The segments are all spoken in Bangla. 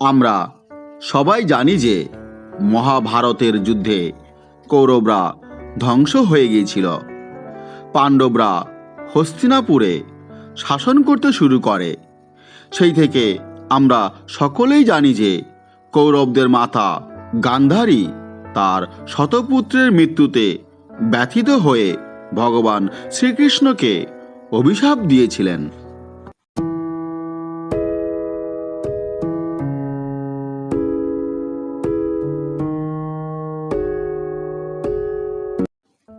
আমরা সবাই জানি যে মহাভারতের যুদ্ধে কৌরবরা ধ্বংস হয়ে গিয়েছিল। পাণ্ডবরা হস্তিনাপুরে শাসন করতে শুরু করে। সেই থেকে আমরা সকলেই জানি যে কৌরবদের মাতা গান্ধারী তার শতপুত্রের মৃত্যুতে ব্যথিত হয়ে ভগবান শ্রীকৃষ্ণকে অভিশাপ দিয়েছিলেন।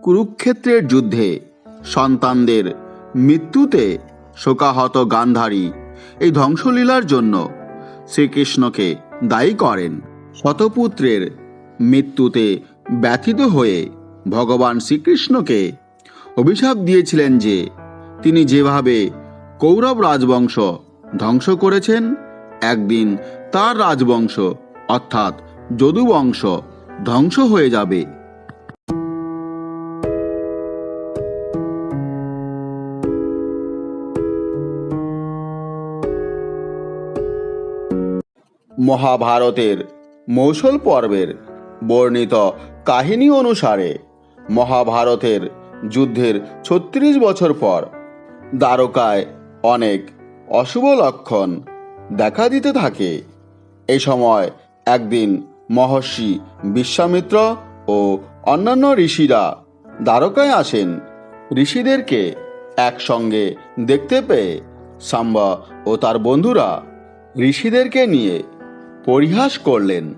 কুরুক্ষেত্রের যুদ্ধে সন্তানদের মৃত্যুতে শোকাহত গান্ধারী এই ধ্বংসলীলার জন্য শ্রীকৃষ্ণকে দায়ী করেন। শতপুত্রের মৃত্যুতে ব্যথিত হয়ে ভগবান শ্রীকৃষ্ণকে অভিশাপ দিয়েছিলেন যে তিনি যেভাবে কৌরব রাজবংশ ধ্বংস করেছেন, একদিন তার রাজবংশ অর্থাৎ যদুবংশ ধ্বংস হয়ে যাবে। মহাভারতের মৌসল পর্বের বর্ণিত কাহিনী অনুসারে মহাভারতের যুদ্ধের ছত্রিশ বছর পর দ্বারকায় অনেক অশুভ লক্ষণ দেখা দিতে থাকে। এ সময় একদিন মহর্ষি বিশ্বামিত্র ও অন্যান্য ঋষিরা দ্বারকায় আসেন। ঋষিদেরকে একসঙ্গে দেখতে পেয়ে সাম্বা ও তার বন্ধুরা ঋষিদেরকে নিয়ে পরিহাস করলেন।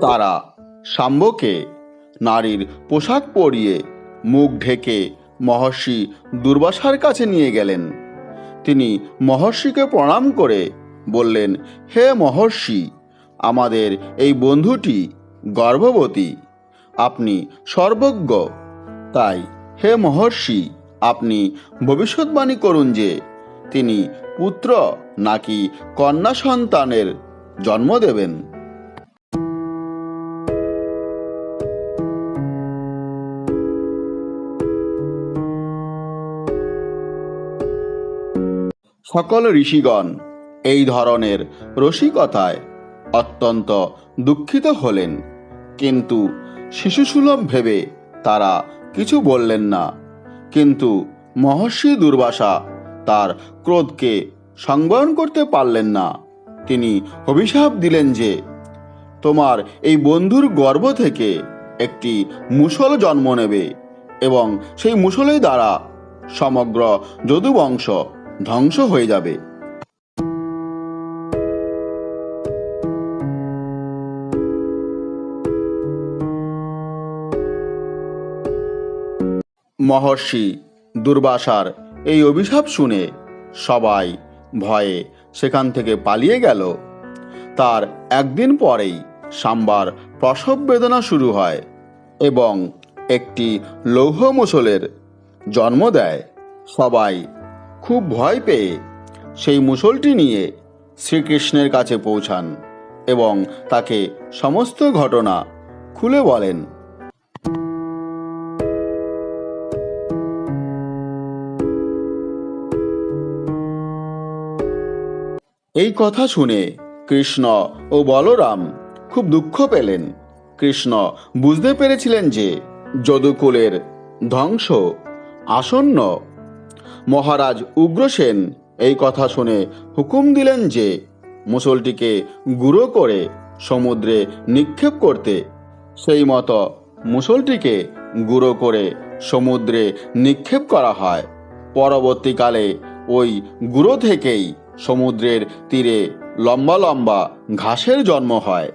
তারা শাম্বকে নারীর পোশাক পরিয়ে মুখ ঢেকে মহর্ষি দুর্বাসার কাছে নিয়ে গেলেন। তিনি মহর্ষিকে প্রণাম করে বললেন, হে মহর্ষি, আমাদের এই বন্ধুটি গর্ভবতী। আপনি সর্বজ্ঞ। তাই হে মহর্ষি, আপনি ভবিষ্যৎবাণী করুন যে তিনি পুত্র নাকি কন্যা সন্তানের জন্ম দেবেন। সকল ঋষিগণ এই ধরনের রসিকতায় অত্যন্ত দুঃখিত হলেন, কিন্তু শিশুসুলভ ভেবে তারা কিছু বললেন না। কিন্তু মহর্ষি দুর্বাসা তার ক্রোধকে সংবরণ করতে পারলেন না। তিনি অভিশাপ দিলেন যে, তোমার এই বন্ধুর গর্ভ থেকে একটি মুসল জন্ম নেবে এবং সেই মুসলের দ্বারা সমগ্র যদুবংশ ধ্বংস হয়ে যাবে। মহর্ষি দুর্বাসার এই অভিশাপ শুনে সবাই ভয়ে সেখান থেকে পালিয়ে গেল। তার একদিন পরেই সাম্বার প্রসব বেদনা শুরু হয় এবং একটি লৌহ মুসলের জন্ম দেয়। সবাই খুব ভয় পেয়ে সেই মুসলটি নিয়ে শ্রীকৃষ্ণের কাছে পৌঁছান এবং তাকে সমস্ত ঘটনা খুলে বলেন। এই কথা শুনে কৃষ্ণ ও বলরাম খুব দুঃখ পেলেন। কৃষ্ণ বুঝতে পেরেছিলেন যে যদুকুলের ধ্বংস আসন্ন। মহারাজ উগ্রসেন এই কথা শুনে হুকুম দিলেন যে মুসলটিকে গুঁড়ো করে সমুদ্রে নিক্ষেপ করতে। সেই মতো মুসলটিকে গুঁড়ো করে সমুদ্রে নিক্ষেপ করা হয়। পরবর্তীকালে ওই গুঁড়ো থেকেই সমুদ্রের তীরে লম্বা লম্বা ঘাসের জন্ম হয়।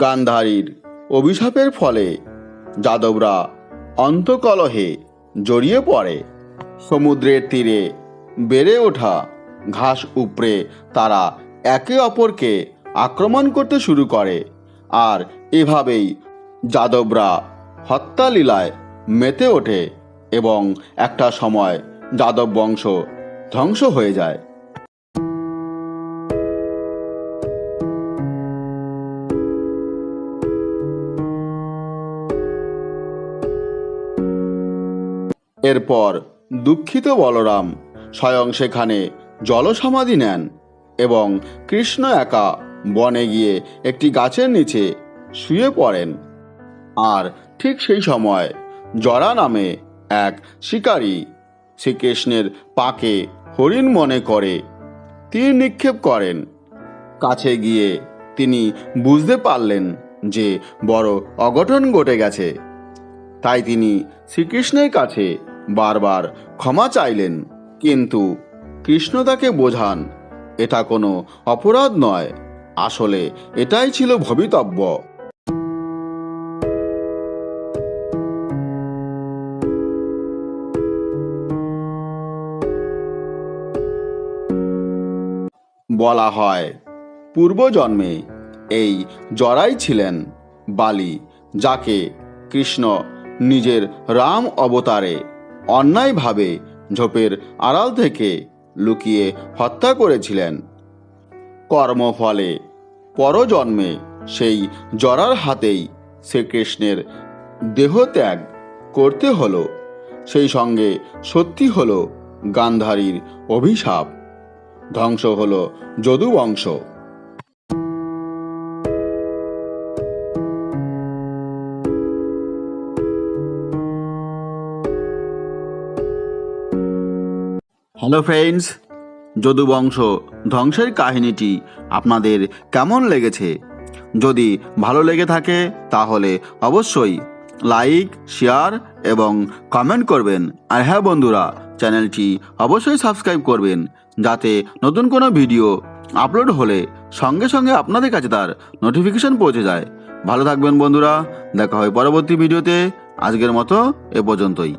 গান্ধারীর অভিশাপের ফলে যাদবরা অন্তকলহে জড়িয়ে পড়ে। সমুদ্রের তীরে বেড়ে ওঠা ঘাস উপড়ে তারা একে অপরকে আক্রমণ করতে শুরু করে। আর এভাবেই যাদবরা হত্যালীলায় মেতে ওঠে এবং একটা সময় যাদব বংশ ধ্বংস হয়ে যায়। এরপর দুঃখিত বলরাম স্বয়ং সেখানে জলসমাধি নেন এবং কৃষ্ণ একা বনে গিয়ে একটি গাছের নিচে শুয়ে পড়েন। আর ঠিক সেই সময় জরা নামে এক শিকারী শ্রীকৃষ্ণের পাকে হরিণ মনে করে, তীর নিক্ষেপ করেন। কাছে গিয়ে তিনি বুঝতে পারলেন যে বড় অঘটন ঘটে গেছে। তাই তিনি শ্রীকৃষ্ণের কাছে বারবার ক্ষমা চাইলেন। কিন্তু কৃষ্ণ তাকে বোঝান, এটা কোনো অপরাধ নয়। আসলে এটাই ছিল ভবিতব্য। বলা হয়, পূর্বজন্মে এই জরাই ছিলেন বালি, যাকে কৃষ্ণ নিজের রাম অবতারে অন্যায়ভাবে ঝোপের আড়াল থেকে লুকিয়ে হত্যা করেছিলেন। কর্মফলে পরজন্মে সেই জরার হাতেই শ্রীকৃষ্ণের দেহত্যাগ করতে হলো। সেই সঙ্গে সত্যি হল গান্ধারীর অভিশাপ। ধ্বংস হলো যদুবংশ। হ্যালো ফ্রেন্ডস যদুবংশ, ধ্বংসের কাহিনীটি আপনাদের কেমন লেগেছে? যদি ভালো লেগে থাকে, তাহলে অবশ্যই লাইক, শেয়ার এবং কমেন্ট করবেন। আর হ্যাঁ বন্ধুরা, চ্যানেলটি অবশ্যই সাবস্ক্রাইব করবেন, যাতে নতুন কোনো ভিডিও আপলোড হলে সঙ্গে সঙ্গে আপনাদের কাছে তার নোটিফিকেশন পৌঁছে যায়। ভালো থাকবেন বন্ধুরা, দেখা হয় পরবর্তী ভিডিওতে। আজকের মতো এ পর্যন্তই।